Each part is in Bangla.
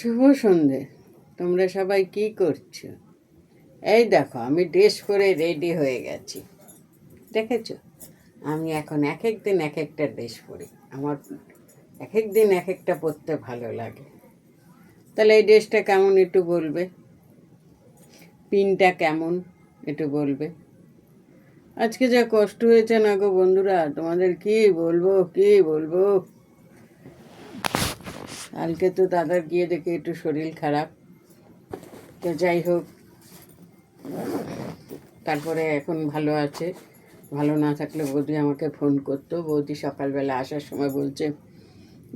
শুভ সন্ধে। তোমরা সবাই কি করছ? এই দেখো, আমি ড্রেস পরে রেডি হয়ে গেছি। দেখেছ? আমি এখন এক এক দিন এক একটা ড্রেস পরি। আমার এক এক দিন এক একটা পরতে ভালো লাগে। তাহলে এই ড্রেসটা কেমন একটু বলবে? পিনটা কেমন একটু বলবে? আজকে যা কষ্ট হয়েছে না গো বন্ধুরা, তোমাদের কি বলব কি বলব? কালকে তো দাদার গিয়ে দেখে একটু শরীর খারাপ। তো যাই হোক, তারপরে এখন ভালো আছে। ভালো না থাকলে বৌদি আমাকে ফোন করতো। বৌদি সকালবেলা আসার সময় বলছে,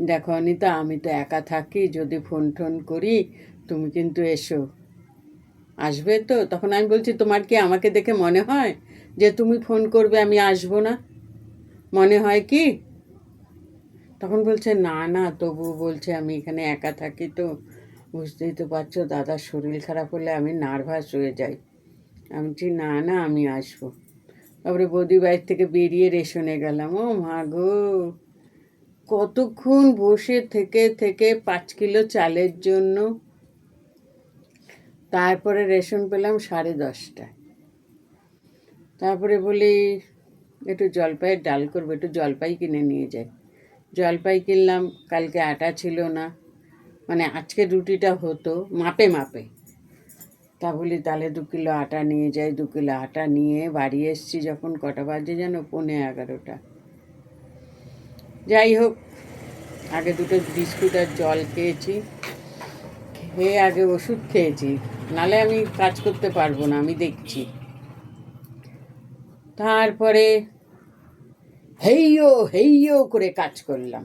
দেখো অনিতা, আমি তো একা থাকি, যদি ফোন টোন করি, তুমি কিন্তু এসো। আসবে তো? তখন আমি বলছি, তোমার কি আমাকে দেখে মনে হয় যে তুমি ফোন করবে, আমি আসব না? মনে হয় কি? তখন বলছে, না না তবু বলছে আমি এখানে একা থাকি তো। বুঝতেই তো পারছ, দাদার শরীর খারাপ হলে আমি নার্ভাস হয়ে যাই। আমি বলছি, না না, আমি আসব। তারপরে বৌদি বাড়ির থেকে বেরিয়ে রেশনে গেলাম। ও মা গো, কতক্ষণ বসে থেকে থেকে পাঁচ কিলো চালের জন্য। তারপরে রেশন পেলাম সাড়ে দশটায়। তারপরে বলি, একটু জলপাইয়ের ডাল করব, একটু জলপাই কিনে নিয়ে যাই। জলপাই কিনলাম, কালকে আটা ছিল না। মানে আজকে রুটিটা হতো মাপে মাপে। তা বলি, তাহলে দু কিলো আটা নিয়ে যাই। দু কিলো আটা নিয়ে বাড়ি এসছি যখন, কটা বাজে যেন? পৌনে এগারোটা। যাই হোক, আগে দুটো বিস্কুট আর জল খেয়েছি। খেয়ে আগে ওষুধ খেয়েছি। নালে আমি কাজ করতে পারব না, আমি দেখছি। তারপরে হেইয়ো হেইয়ো করে কাজ করলাম।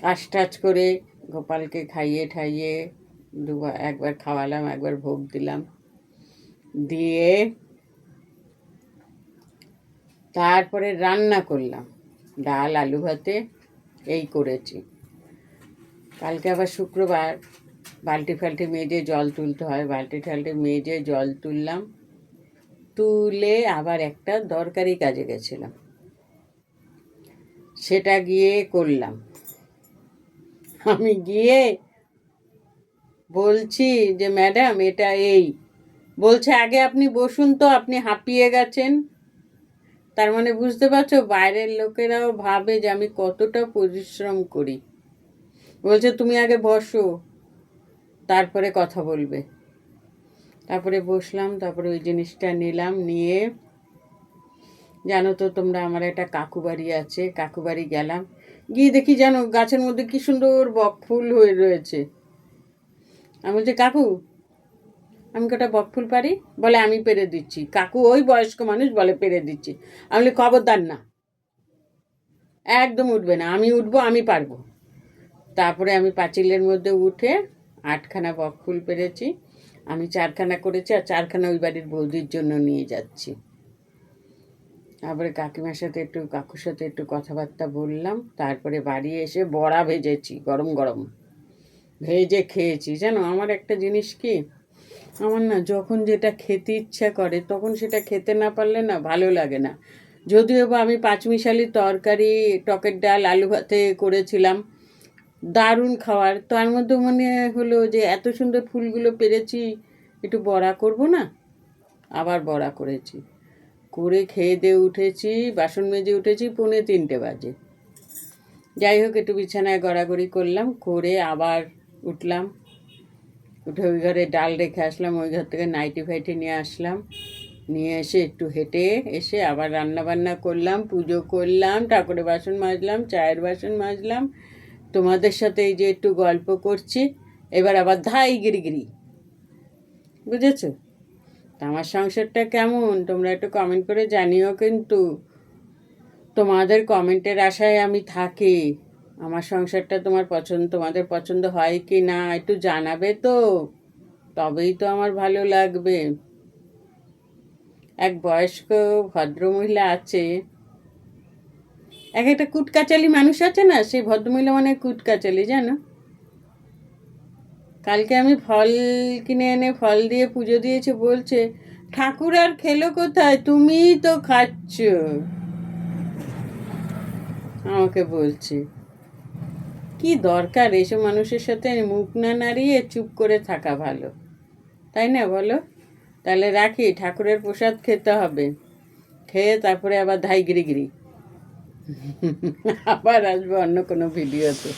কাজ টাজ করে গোপালকে খাইয়ে ঠাইয়ে দুবার একবার খাওয়ালাম, একবার ভোগ দিলাম। দিয়ে তারপরে রান্না করলাম। ডাল, আলু ভাতে, এই করেছি। কালকে আবার শুক্রবার, বালতি ফাল্টি মেজে জল তুলতে হয়। বালতি ঠাল্টি মেজে জল তুললাম। তুলে আবার একটা দরকারি কাজে গেছিলাম। সেটা গিয়ে করলাম। আমি গিয়ে বলছি যে, ম্যাডাম, এটা এই। বলছে, আগে আপনি বসুন তো, আপনি হাঁপিয়ে গেছেন। তার মানে বুঝতে পারছ, বাইরের লোকেরাও ভাবে যে আমি কতটা পরিশ্রম করি। বলছে, তুমি আগে বসো, তারপরে কথা বলবে। তারপরে বসলাম, তারপরে ওই জিনিসটা নিলাম, নিয়ে জানো তো তোমরা আমার একটা কাকু বাড়ি আছে, কাকু বাড়ি গেলাম। গিয়ে দেখি জানো গাছের মধ্যে কি সুন্দর বক ফুল হয়ে রয়েছে। আমি বলছি, কাকু, আমি কটা বক ফুল পারি? বলে, আমি পেরে দিচ্ছি। কাকু ওই বয়স্ক মানুষ বলে, পেরে দিচ্ছি। আমি বলি, খবরদার না। একদম উঠবে না, আমি উঠবো, আমি পারব। তারপরে আমি পাঁচিলের মধ্যে উঠে আটখানা বক ফুল পেরেছি। আমি চারখানা করেছি আর চারখানা ওই বাড়ির বৌদির জন্য নিয়ে যাচ্ছি। তারপরে কাকিমার সাথে একটু, কাকুর সাথে একটু কথাবার্তা বললাম। তারপরে বাড়ি এসে বড়া ভেজেছি, গরম গরম। ভেজে খেয়েছি। জানো, আমার একটা জিনিস কি? আমার না যখন যেটা খেতে ইচ্ছা করে, তখন সেটা খেতে না পারলে না ভালো লাগে না। যদিও বা আমি পাঁচমিশালি তরকারি, টকের ডাল, আলু ভাতে করেছিলাম। দারুণ খাওয়ার। তার মধ্যে মনে হলো যে, এত সুন্দর ফুলগুলো পেরেছি, একটু বড়া করব না? আবার বড়া করেছি। করে খেয়ে দিয়ে উঠেছি, বাসন মেজে উঠেছি, পৌনে তিনটে বাজে। যাই হোক, একটু বিছানায় গড়াগড়ি করলাম, করে আবার উঠলাম। উঠে ওই ঘরে ডাল রেখে আসলাম, ওই ঘর থেকে নাইটি ফাইটি নিয়ে আসলাম। নিয়ে এসে একটু হেঁটে এসে আবার রান্না বান্না করলাম, পুজো করলাম, ঠাকুরের বাসন মাজলাম, চায়ের বাসন মাজলাম তোমাদের সাথে এই যে একটু গল্প করছি, এবার আবার ধাই গিরিগিরি। বুঝেছ? আমার সংসারটা কেমন? তোমরা একটু কমেন্ট করে জানিও কিন্তু। তোমাদের কমেন্টের আশায় আমি থাকি। আমার সংসারটা তোমার পছন্দ, তোমাদের পছন্দ হয় কি না, একটু জানাবে তো। তবেই তো আমার ভালো লাগবে। এক বয়স্ক ভদ্রমহিলা আছে এক একটা কুটকাচালি মানুষ আছে না, সেই ভদ্রমহিলা মানে কুটকাচালি, জানো? কালকে আমি ফল কিনে এনে ফল দিয়ে পুজো দিয়েছে, বলছে, ঠাকুর আর খেলো কোথায়? তুমিই তো খাচ্ছ। আমাকে বলছে, কি দরকার এসব মানুষের সাথে? মুখ না নাড়িয়ে চুপ করে থাকা ভালো। তাই না বলো? তাহলে রাখি, ঠাকুরের প্রসাদ খেতে হবে। খেয়ে তারপরে আবার ধাই গিরি গিরি। আবার আসবে অন্য কোনো ভিডিওতে